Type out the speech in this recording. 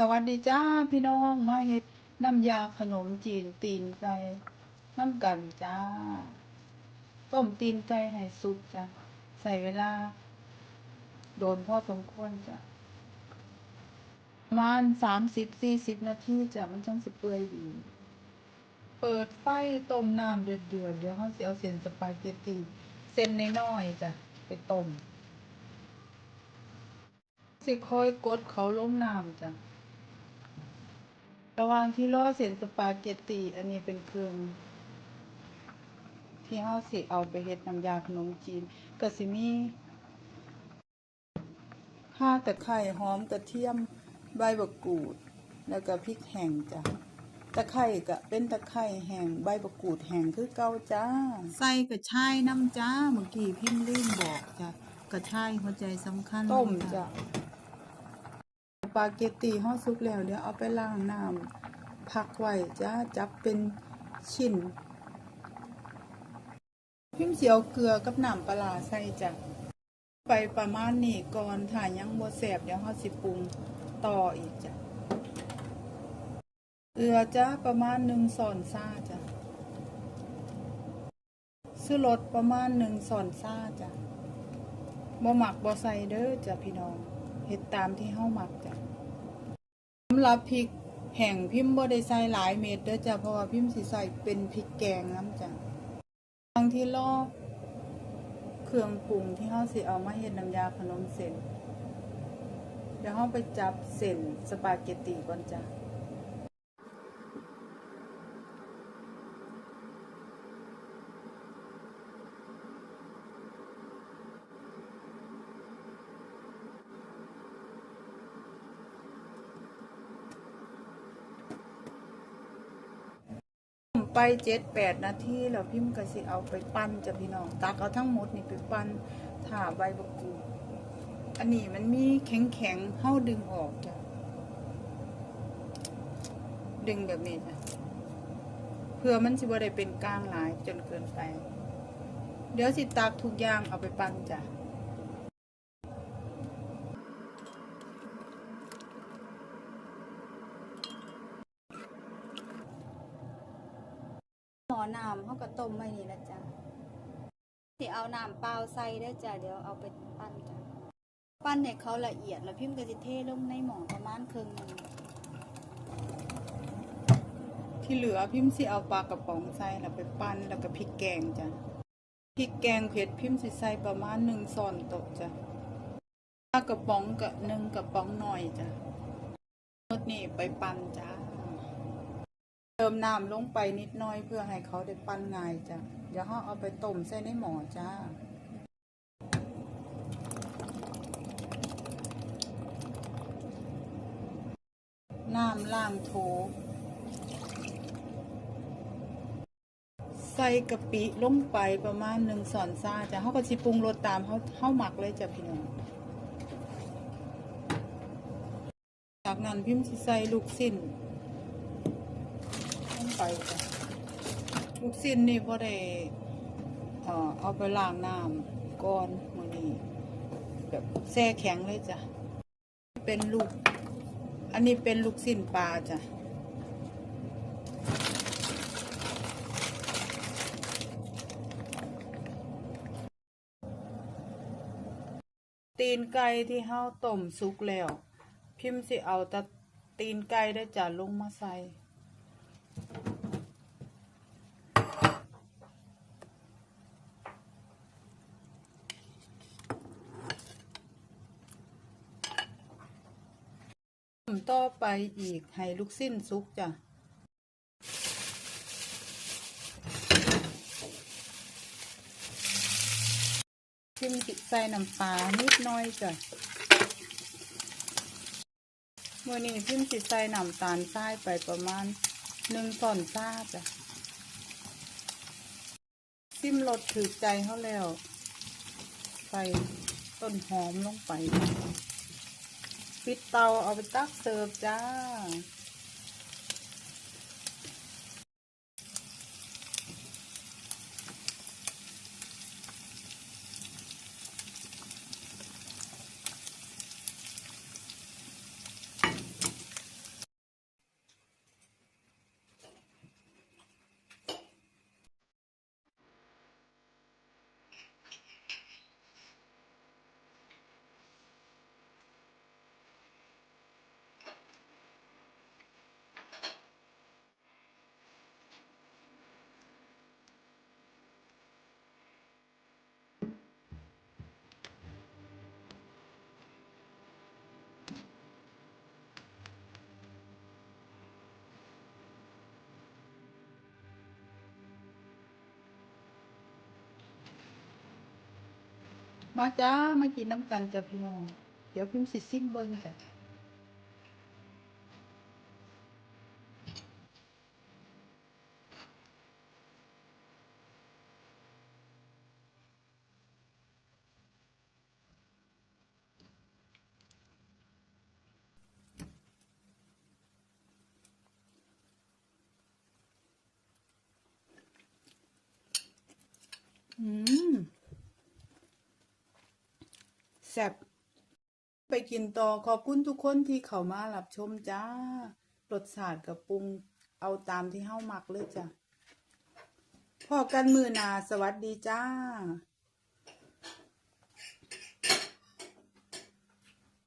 สวัสดีจ้าพี่น้องมาเฮ็ดน้ำยาขนมจีนตีนไก่น้ำกันจ้า ต้มตีนไก่ให้สุกจ้ะใส่เวลา โดนพ่อสมควรจ้ะประมาณสามสิบสี่สิบนาทีจ้ะมันจังสิเปื่อยดี เปิดไฟต้มน้ำเดือดเดี๋ยวเขาเสิเอาเส้นสปาเกตตีเส้นน้อยๆจ้ะไปต้มสิคอยกดเขาลงน้ำจ้ะ ระหว่างที่รอเส้นสปาเกตตีอันนี้เป็นเครื่องที่เฮาสิเอาไปเฮ็ดน้ำยาขนมจีนก็สิมีข่าตะไคร้หอมกระเทียมใบบักกูด แล้วก็พริกแห้งจ้ะตะไคร้ก็เป็นตะไคร้แห้งใบบักกูดแห้งคือเก่าจ้าใส่กระชายน้ำจ้าเมื่อกี้พิมพ์ลืมบอกจ้ะกระชายหัวใจสำคัญต้มจ้ะาเกตตีห่อสุกแล้วเดี๋ยวเอาไปล้างน้ำพักไว้จ้าจับเป็นชิ้น พิมเสียวเกลือกับน้ำปลาใส่จ้ะไปประมาณนี้ก่อนถ้ายยังบ่แสบเดี๋ยวเฮาสิปรุงต่ออีกจ้ะเกลือจ้าประมาณหนึ่งส่อนซ่าจ้ะซื้อรสประมาณหนึ่งส่อนซ่าจ้ะบ่หมักบ่ใส่เด้อจ้ะพี่น้อง เห็ดตามที่เฮามักจ้ะสำหรับพริกแห่งพิมพ์บ่ได้ใส่หลายเม็ดเด้อจ้ะเพราะว่าพิมพ์สิใส่เป็นพริกแกงน้ำจ้ะบางที่ลอเครื่องปรุงที่เฮาสิเอามาเฮ็ดน้ำยาขนมเส้นเดี๋ยวเฮาไปจับเส้นสปาเกตตีก่อนจ้ะต้ม ไปเจ็ดแปดนาทีแล้วพิมพ์ก็สิเอาไปปั้นจ้ะพี่น้องตักเอาทั้งหมดนี่ไปปั้นถ่าใบบกูดอันนี้มันมีแข็งแข็งๆเฮาดึงออกจ้ะดึงแบบนี้จ้ะเพื่อมันสิบ่ได้เป็นก้างหลายจนเกินไป เดี๋ยวสิตักทุกอย่างเอาไปปั้นจ้ะ อน้ำเขาก็ต้มไว้นี่ละจ้ะสิเอาน้ำเปล่าใส่ได้จ้ะเดี๋ยวเอาไปปั้นจ้ะปั้นให้เขาละเอียดแล้วพิมพ์ก็สิเทลงในหม้อประมาณครึ่งนึงที่เหลือพิมพ์สิเอาปลากระป๋องใส่แล้วไปปั้นแล้วก็พริกแกงจ้ะพริกแกงเผ็ดพิมพ์สิใส่ประมาณหนึ่งช้อนโต๊ะจ้ะปลากระป๋องกับหนึ่งกระป๋องหน่อยจ้ะหมดนี่ไปปั้นจ้า เติมน้ำลงไปนิดหน่อยเพื่อให้เขาได้ปั้นง่ายจ้ะ เดี๋ยวเขาเอาไปต้มใส่ในหม้อจ้า น้ำล้างโถใส่กะปิลงไปประมาณหนึ่งส่อนซ่าจ้ะเขาก็สิปรุงรสตามเขาเขาหมักเลยจ้ะพี่น้อง จากนั้นพิมพ์ใส่ลูกสิ้นลง ไปจ้ะลูกสิ้นนี่พอได้เอาไปล้างน้ำก่อนมื้อนี้แบบแช่แข็งเลยจ้ะ เป็นลูก อันนี้เป็นลูกสิ้นปลาจ้ะ ตีนไก่ที่เฮาต้มสุกแล้ว พิมพ์สิเอาแตะตีนไก่ได้จ้ะลงมาใส่ ต้มต่อไปอีกให้ลูกสิ้นสุกจ้ะพิมพ์ติดใส่น้ำปลานิดน้อยจ้ะเมื่อนี้พิมพ์ติดใส่น้ำตาลทรายไปประมาณหนึ่งส่อนซ่าจ้ะซิมรสถือใจเขาแล้ว ใส่ต้นหอมลงไป ปิดเตาเอาไปตักเสิร์ฟจ้า มาจ้ามากินน้ำกันจ้ะพี่น้อง เดี๋ยวพิมพ์สิซิมเบิ้งจ้ะอืมแซ่บไปกินต่อขอบคุณทุกคนที่เข้ามารับชมจ้ารสชาติกับปรุงเอาตามที่เฮ้ามักเลยจ้ะพอกันมือนาสวัสดีจ้า